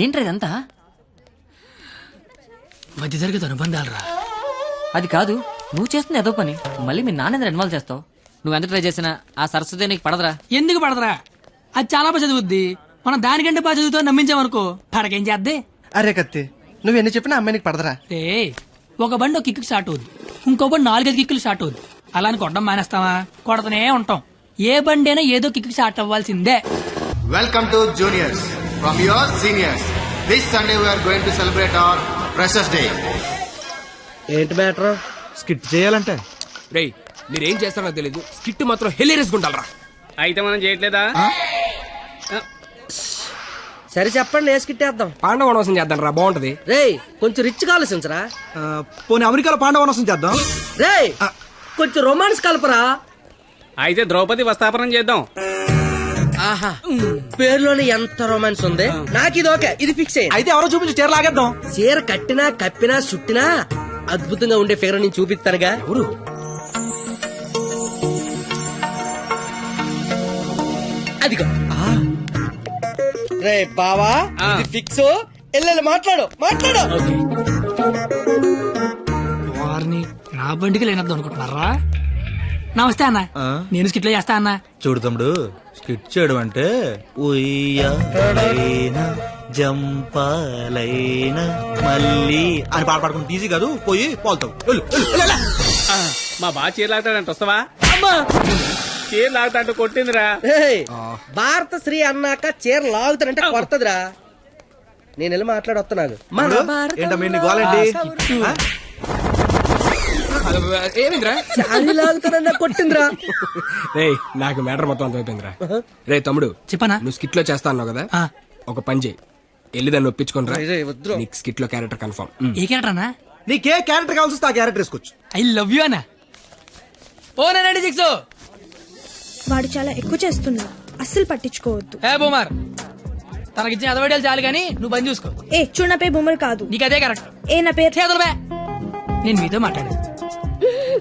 ఏంట్రా ఇదంతా మధ్య తరగతి అనుబంధాలు రా అది కాదు నువ్వు చేస్తున్న ఏదో పని. మళ్ళీ మీ నాన్న ఇన్వాల్వ్ చేస్తావు. నువ్వు ఎంత ట్రై చేసినా ఆ సరస్వతి నీకు పడదురా. ఎందుకు పడదరా? అది చాలా బాగా చదువుద్ది. మనం దానికంటే బాగా చదువుతో నమ్మించామనుకో పడకేం చేద్దే? అరే కత్తి నువ్వు ఎన్ని చెప్పినా అమ్మాయి నీకు పడదరా. రే ఒక బండి ఒక కిక్కు స్టార్ట్ అవుద్ది. ఇంకో బండి నాలుగైదు కిక్కులు స్టార్ట్ అవుద్ది. అలా అని కొట్టడం మానేస్తావా? కొడతనే ఉంటాం. ఏ బండి అయినా ఏదో కిక్కు స్టార్ట్ అవ్వాల్సిందే. Welcome to juniors. From your seniors. This Sunday we are going to celebrate our Freshers Day. ఏంటి మ్యాటర్? స్కిట్ చేయాలంటే? రేయ్ మీరేం చేస్తారో తెలీదు. స్కిట్ మాత్రం హెలీరియస్ గుండాలరా అయితే మనం చేయట్లేదా? సరే చెప్పండి వేసుకిట్టేద్దాం పాండవ వనవాసం చేద్దాం రా బాగుంటది. రేయ్ కొంచెం రిచ్ ఆలోచించరా? పోనీ అమెరికాలో పాండవనసం చేద్దాం. రేయ్ కొంచెం రొమాన్స్ కలపరా? అయితే ద్రౌపది వస్తాపనం చేద్దాం. ఆహా. పేరులోనే ఎంత రొమాన్స్ ఉంది? నాకు ఇది ఓకే ఇది ఫిక్స్ అయ్యింది అయితే ఎవరో చూపించి చీర లాగేద్దాం. చీర కట్టినా కప్పినా చుట్టినా అద్భుతంగా ఉండే ఫిగర్ నేను చూపిస్తానుగా. ఎవరు? అదిగో. రే బావా ఇది ఫిక్స్ ఎల్లెల్లి మాట్లాడు మాట్లాడు. వారిని నా బండికి లేనద్దు అనుకుంటున్నారా? నమస్తే అన్న? నేను స్కిట్లో చేస్తా అన్న. చూడు తమ్ముడు స్కిట్ చేయడం అంటే ఉయ్యాలైన జంపాలైన మళ్ళీ అని పాట పాడుకుంటే ఈజీ కాదు. పోయి. ఆ, మా బాగా చీర లాగుతాడంట వస్తావా? చీర లాగుతాంటూ కొట్టిందిరా. భారత శ్రీ అన్నాక చీర లాగుతానంటే కొడతదిరా. నేను వెళ్ళి మాట్లాడి ఏమైందిరా? శారీ లాగుతానన్నా కొట్టిందిరా. రేయ్ నాకు మ్యాటర్ మొత్తం అంత అయిపోయిందిరా. రే తమ్ముడు చెప్పనా? నువ్వు స్కిట్లో చేస్తా అన్నావు కదా. ఒక పని చేయి. వెళ్ళి దాన్ని రా వద్దురా. నీకు స్కిట్లో క్యారెక్టర్ కన్ఫర్మ్ ఏ క్యారెక్టర్ అన్నా? నీకే క్యారెక్టర్ కావాల్సి వస్తే ఆ క్యారెక్టర్ వేసుకోవచ్చు. ఐ లవ్ యూ అన్న. ఓ నైన్టీ సిక్స్ వాడు చాలా ఎక్కువ చేస్తున్నాడు అస్సలు పట్టించుకోవద్దు. ఏ బొమ్మర్ తనకిచ్చిన అదవడాలు చాలు కానీ నువ్వు పని చూసుకో. ఏ చూడు నా పేరు బొమ్మరు కాదు. నీకు అదే కరెక్ట్ ఏ నా పేరు? నేను మీతో మాట్లాడేది. ఆ,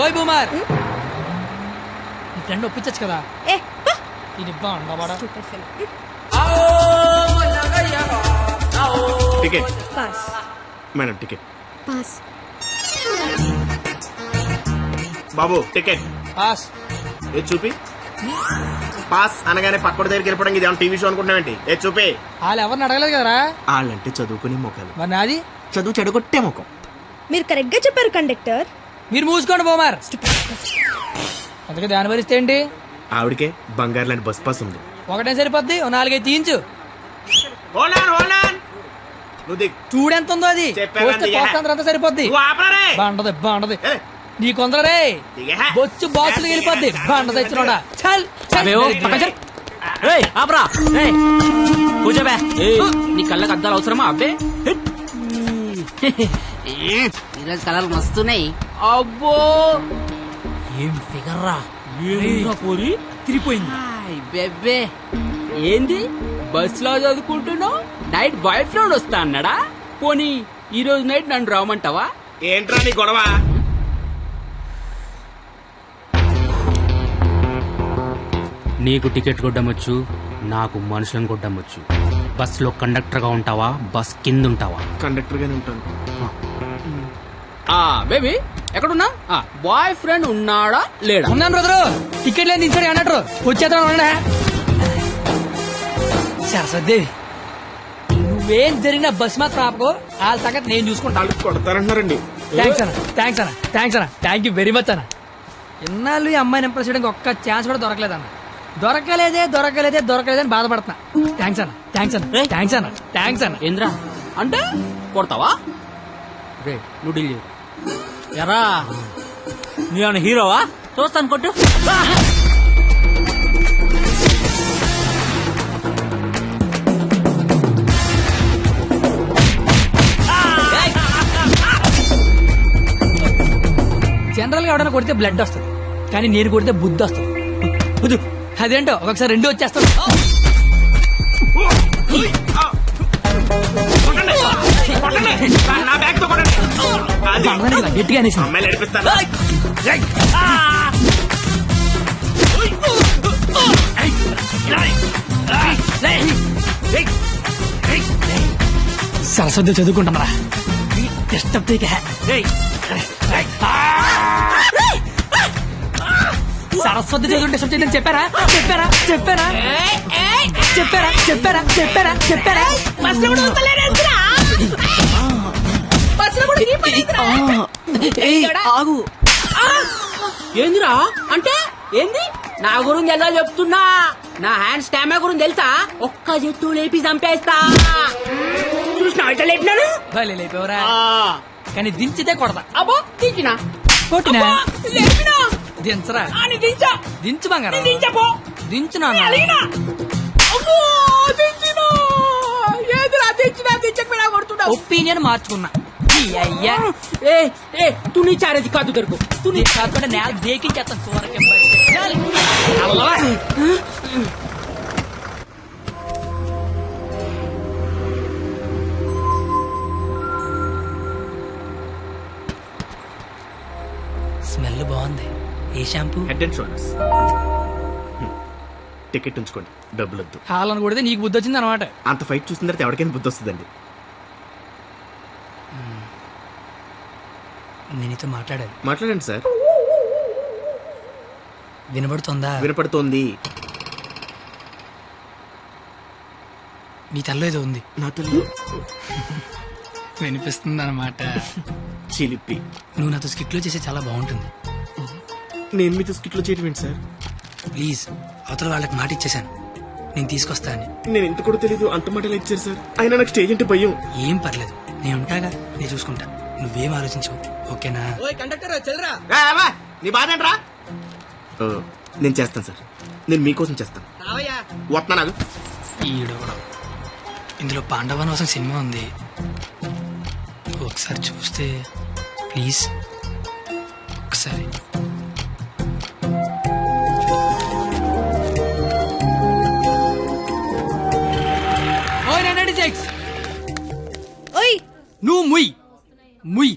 ఓయ్ బూమర్. నీ ఫ్రెండ్ ఒప్పించచ్చు కదా? ఏ పా. ఇది బాగుండవాడా Stupid fellow. Ticket. Pass madam ticket. Pass బాబు టికెట్. పాస్ ఏ చూపి? పాస్ అనగానే పక్కన దగ్గరికి వెళ్ళిపోవడం ఇది టీవీ షో అనుకుంటున్నావేంటి ఏ చూపి? వాళ్ళు ఎవరిని అడగలేదు కదరా? వాళ్ళంటే చదువుకునే మొక్కలు మరి నాది? చదువు చెడగొట్టే ముఖం. మీరు కరెక్ట్గా చెప్పారు కండక్టర్ మీరు మూసుకోండి బోమార్. అందుకే దాని భరిస్తే ఏంటి? ఆవిడకే బంగారు లాంటి బస్ పాస్ ఉంది. ఒకటే సరిపోద్ది ఓ నాలుగైదు తీయించు. చూడెంత ఉందో అది. అంతా సరిపోద్ది. బాగుంటది బాగుంటది నీ కొందరే. బొచ్చు బాక్సులు వెళ్ళిపోద్ది. బాగుంటది ఇచ్చినోడా చల్ చల్. ఆపరా. కూర్చోబే నీ కళ్ళకి అద్దాలు అవసరమా? అబ్బే. ఈరోజు కలర్లు మస్తున్నాయి. అబ్బో! ఏం ఫిగర్ రా పోరి? తిరిపోయింది బెబ్బే. ఏంది? బస్లో చదువుకుంటున్నావు? నైట్ బాయ్ ఫ్రెండ్ వస్తా అన్నాడా? పోనీ ఈ రోజు నైట్ నన్ను రామంటావా ఏంట్రా నీ గొడవ? నీకు టికెట్ కొట్టమొచ్చు నాకు మనుషులను కొట్టమొచ్చు. బస్లో కండక్టర్గా ఉంటావా? బస్ కింద ఉంటావా కండక్టర్ గానే ఉంటాను. ఆ బేబీ. ఎక్కడున్నా బాయ్ ఫ్రెండ్ ఉన్నాడా లేడా? ఉన్నాను బ్రదరు టికెట్ లేని దించాడు అన్నట్టు. వచ్చేద్దాం ఉండండి. సరస్వతి నువ్వేం జరిగినా బస్ మాత్రం ఆపకో. వాళ్ళ సంగతి నేను చూసుకుంటాను కొడతారంటున్నారండి. థ్యాంక్స్ అన్న. థ్యాంక్స్ అన్న. థ్యాంక్స్ అన్న. థ్యాంక్ యూ వెరీ మచ్ అన్న. ఇన్నాళ్ళు ఈ అమ్మాయిని ఇంప్రెస్ చేయడానికి ఒక్క ఛాన్స్ కూడా దొరకలేదన్న దొరకలేదే దొరకలేదే దొరకలేదని బాధపడుతున్నా. థ్యాంక్స్ అన్న. థ్యాంక్స్ అన్న. థ్యాంక్స్ అన్న. థ్యాంక్స్ అన్న. ఏంద్రా? అంటే కొడతావా? రే నువ్వు డీల్ చేయు. ఎరా నీ హీరోవా? చూస్తాను కొట్టు. జనరల్గా ఎవడైనా కొడితే బ్లడ్ వస్తుంది. కానీ నేను కొడితే బుద్ధి వస్తుంది. బుద్ధు అదేంటో? ఒకసారి రెండు వచ్చేస్తాడు నా బ్యాగ్తో కొట్టండి. అది. గట్టిగా అనేసి. అమ్మాయిలు నడిపిస్తాను సరస్వతి చదువుకుంటామరా. డిస్టర్బ్ సరస్వతి చదువుకుంటే డిస్టర్బ్ చెప్పారా? చెప్పారా? చెప్పారా? చెప్పారా? చెప్పారా? చెప్పారా? చెప్పారా? ఆగు. ఏందిరా? అంటే ఏంది? నా గురించి ఎలా చెప్తున్నా? నా హ్యాండ్ స్టామినా గురించి తెలుసా? ఒక్క చెట్టు లేపి చంపేస్తా. చూసినా ఇట్లా లేపినాను భలే లేపేవరా. కానీ దించితే కొడతా. అబ్బో దించినా? కొట్టినా? అబ్బా, లేపినా? దించరా? అని దించా. దించు బంగారం. దించపో దించు నాన్న అలిగినా? అమ్మో దించినా. ఏదిరా దించినా దించకపోయినా కొడుతున్నా ఒపీనియన్ మార్చుకున్నా. అయ్యా. ఏ ఏ తు నీ చారేది కాదు దొరుకు. తు నీ కాకుండా నేల దేకించేస్తాను సూరకం స్మెల్ బాగుంది. ఏ shampoo? Head and Shoulders ticket ఉంచుకోండి. డబ్బులు వద్దు హాలను కొడితే నీకు బుద్ధి వచ్చింది అనమాట అంత ఫైట్ చూసిన తర్వాత ఎవరికైనా బుద్ధి వస్తుందండి నేను నీతో మాట్లాడాలి. మాట్లాడండి సార్. వినబడుతుందా? వినపడుతోంది. నీ తల్లో ఏదో ఉంది. నా తల్లి? వినిపిస్తుంది అనమాట చిలిపి. నువ్వు నాతో స్కిట్లో చేస్తే చాలా బాగుంటుంది. నేను మీతో స్కిట్లో చేయడం ఏంటి సార్? ప్లీజ్ అవతల వాళ్ళకి మాట ఇచ్చేశాను. నేను తీసుకొస్తా అని. నేను ఇంత కూడా తెలీదు అంత మాటలు ఇచ్చారు సార్? అయినా నాకు స్టేజ్ అంటే భయం. ఏం పర్లేదు. నేను ఉంటాగా నేను చూసుకుంటా. నువ్వేం ఆలోచించవు. ఓకేనా? ఏ, అబ్బా, నీ బాధ ఏంట్రా? నేను చేస్తాను సార్. నేను మీకోసం చేస్తాను. వస్తున్నా నాకు ఈడవడం ఇందులో పాండవనవాసం సినిమా ఉంది. ఒకసారి చూస్తే ప్లీజ్. ఒకసారి. ఓయ్. నువ్వు ముయ్. ముయ్.